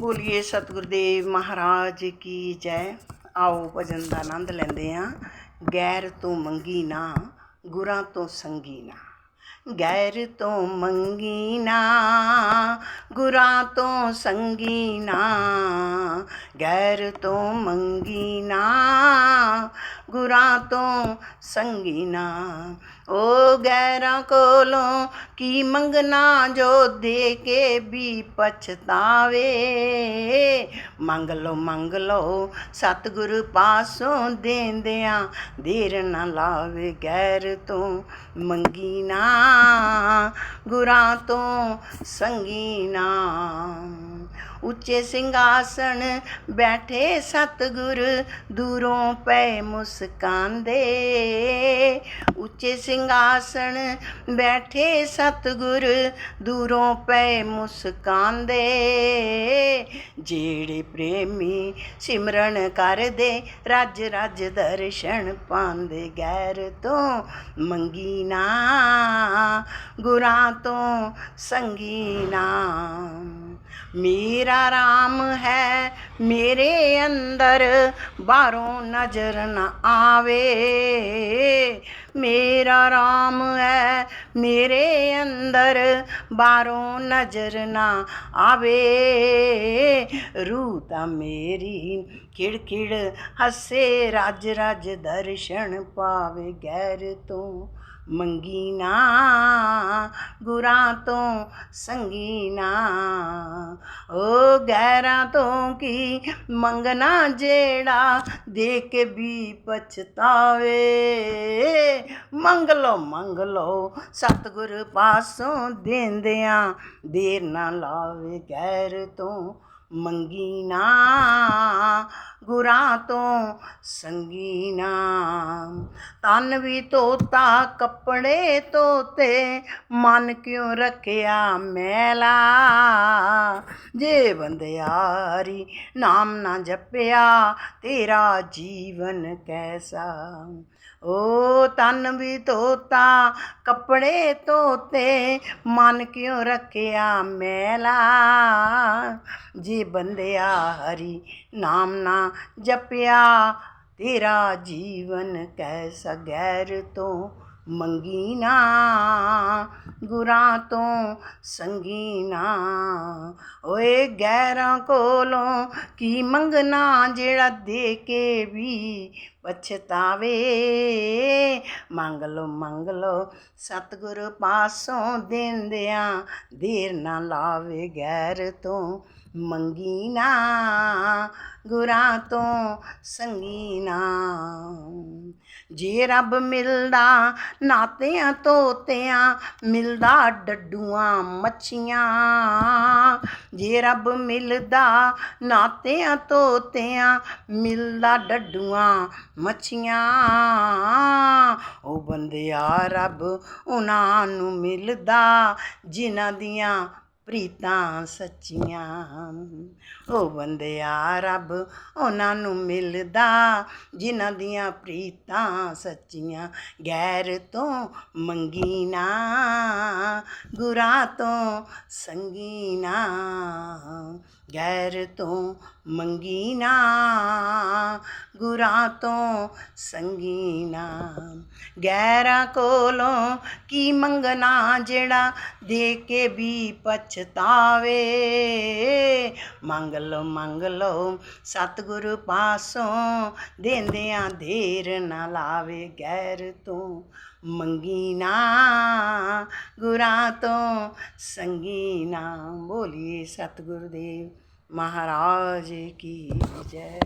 ਬੋਲੀਏ ਸਤਿਗੁਰਦੇਵ ਮਹਾਰਾਜ ਕੀ ਜੈ। ਆਓ ਭਜਨ ਦਾ ਆਨੰਦ ਲੈਂਦੇ ਹਾਂ। ਗੈਰ ਤੋਂ ਮੰਗੀ ਨਾ, ਗੁਰਾਂ ਤੋਂ ਸੰਗੀ ਨਾ। ਗੈਰ ਤੋਂ ਮੰਗੀ ਨਾ, ਗੁਰਾਂ ਤੋਂ ਸੰਗੀ ਨਾ। ਗੈਰ ਤੋਂ ਮੰਗੀ ਨਾ ਗੁਰਾਂ ਤੋਂ ਸੰਗੀ ਨਾ। ਓ ਗੈਰਾਂ ਕੋਲੋਂ ਕੀ ਮੰਗਣਾ ਜੋ ਦੇ ਕੇ ਵੀ ਪਛਤਾਵੇ। ਮੰਗ ਲਓ ਮੰਗ ਲਓ, ਸਤਿਗੁਰ ਪਾਸੋਂ ਦੇਂਦਿਆਂ ਦੇਰ ਨਾ ਲਾਵੇ ਗੈਰ ਤੋਂ ਮੰਗੀ ਗੁਰਾਂ ਤੋਂ ਸੰਗੀਨਾ ਉੱਚੇ ਸਿੰਘਾਸਣ ਬੈਠੇ ਸਤਿਗੁਰ, ਦੂਰੋਂ ਪਏ ਮੁਸਕਾਂਦੇ ਉੱਚੇ ਸਿੰਘਾਸਣ ਬੈਠੇ ਸਤਿਗੁਰ, ਦੂਰੋਂ ਪਏ ਮੁਸਕਾਂਦੇ ਜਿਹੜੇ ਪ੍ਰੇਮੀ ਸਿਮਰਨ ਕਰਦੇ ਰੱਜ ਰੱਜ ਦਰਸ਼ਨ ਪਾਉਂਦੇ ਗੈਰ ਤੋਂ ਮੰਗੀ ਨਾ, ਗੁਰਾਂ ਤੋਂ ਸੰਗੀ ਨਾ। ਮੇਰਾ ਰਾਮ ਹੈ ਮੇਰੇ ਅੰਦਰ ਬਾਹਰੋਂ ਨਜ਼ਰ ਨਾ ਆਵੇ। ਮੇਰਾ ਰਾਮ ਹੈ, ਮੇਰੇ ਅੰਦਰ ਬਾਹਰੋਂ ਨਜ਼ਰ ਨਾ ਆਵੇ। ਰੂਹ ਤਾਂ ਮੇਰੀ ਖਿੜ ਖਿੜ ਹੱਸੇ, ਰਾਜ ਰਾਜ ਦਰਸ਼ਨ ਪਾਵੇ। ਗੈਰ ਤੋਂ ਮੰਗੀ ਨਾ, ਗੁਰਾਂ ਤੋਂ ਸੰਗੀ ਨਾ। ਓ ਗੈਰਾਂ ਤੋਂ ਕੀ ਮੰਗਣਾ ਜਿਹੜਾ ਦੇ ਕੇ ਵੀ ਪਛਤਾਵੇ। ਮੰਗ ਲਓ ਮੰਗ ਲਓ, ਸਤਿਗੁਰ ਪਾਸੋਂ ਦੇਂਦਿਆਂ ਦੇਰ ਨਾ ਲਾਵੇ, ਗੈਰ ਤੋਂ ਮੰਗੀ ਨਾ, ਗੁਰਾਂ ਤੋਂ ਸੰਗੀ ਨਾ। ਤਨ ਵੀ ਧੋਤਾ ਕੱਪੜੇ ਧੋਤੇ ਮਨ ਕਿਉਂ ਰੱਖਿਆ ਮੈਲਾ? ਜੇ ਬੰਦਿਆਰੀ ਨਾਮ ਨਾ ਜਪਿਆ, ਤੇਰਾ ਜੀਵਨ ਕੈਸਾ? ਓ ਤਨ ਵੀ ਧੋਤਾ, ਕੱਪੜੇ ਧੋਤੇ, ਮਨ ਕਿਉਂ ਰੱਖਿਆ ਮੈਲਾ? ਜੇ ਬੰਦਿਆ ਹਰੀ ਨਾਮ ਨਾ ਜਪਿਆ, ਤੇਰਾ ਜੀਵਨ ਕੈਸ ਗੈਰ ਤੋਂ ਮੰਗੀ ਨਾ, ਗੁਰਾਂ ਤੋਂ ਸੰਗੀ ਨਾ। ਓਏ ਗੈਰਾਂ ਕੋਲੋਂ ਕੀ ਮੰਗਣਾ, ਜਿਹੜਾ ਦੇ ਕੇ ਵੀ ਪਛਤਾਵੇ? ਮੰਗ ਲਓ ਮੰਗ ਲਓ, ਸਤਿਗੁਰ ਪਾਸੋਂ ਦਿੰਦਿਆਂ ਦੇਰ ਨਾ ਲਾਵੇ, ਗੈਰ ਤੋਂ ਮੰਗੀ ਨਾ, ਗੁਰਾਂ ਤੋਂ ਸੰਗੀ ਨਾ। ਜੇ ਰੱਬ ਮਿਲਦਾ, ਨਾਤਿਆਂ ਤੋਤਿਆਂ, ਮਿਲਦਾ ਡੱਡੂਆਂ, ਮੱਛੀਆਂ। ਜੇ ਰੱਬ ਮਿਲਦਾ, ਨਾਤਿਆਂ ਤੋਤਿਆਂ, ਮਿਲਦਾ ਡੱਡੂਆਂ, ਮੱਛੀਆਂ। ਉਹ ਬੰਦਿਆ ਰੱਬ ਉਹਨਾਂ ਨੂੰ ਮਿਲਦਾ, ਜਿਨ੍ਹਾਂ ਦੀਆਂ ਪ੍ਰੀਤਾਂ ਸੱਚੀਆਂ। ਉਹ ਬੰਦਿਆ ਰੱਬ ਉਹਨਾਂ ਨੂੰ ਮਿਲਦਾ। ਜਿਨ੍ਹਾਂ ਦੀਆਂ ਪ੍ਰੀਤਾਂ ਸੱਚੀਆਂ ਗੈਰ ਤੋਂ ਮੰਗੀ ਨਾ ਗੁਰਾਂ ਤੋਂ ਸੰਗੀ ਨਾ ਗੈਰ ਤੋਂ ਮੰਗੀ ਨਾ, ਗੁਰਾਂ ਤੋਂ ਸੰਗੀ ਨਾ। ਗੈਰਾਂ ਕੋਲੋਂ ਕੀ ਮੰਗਣਾ, ਜਿਹੜਾ ਦੇ ਕੇ ਵੀ ਪਛਤਾਵੇ? ਮੰਗ ਲਓ ਮੰਗ ਲਓ, ਸਤਿਗੁਰ ਪਾਸੋਂ ਦੇਂਦਿਆਂ ਦੇਰ ਨਾ ਲਾਵੇ। ਗੈਰ ਤੋਂ ਮੰਗੀ ਨਾ ਗੁਰਾਂ ਤੋਂ ਸੰਗੀ ਨਾ। ਬੋਲੀਏ ਸਤਿਗੁਰਦੇਵ ਮਹਾਰਾਜ ਕੀ ਜੈ।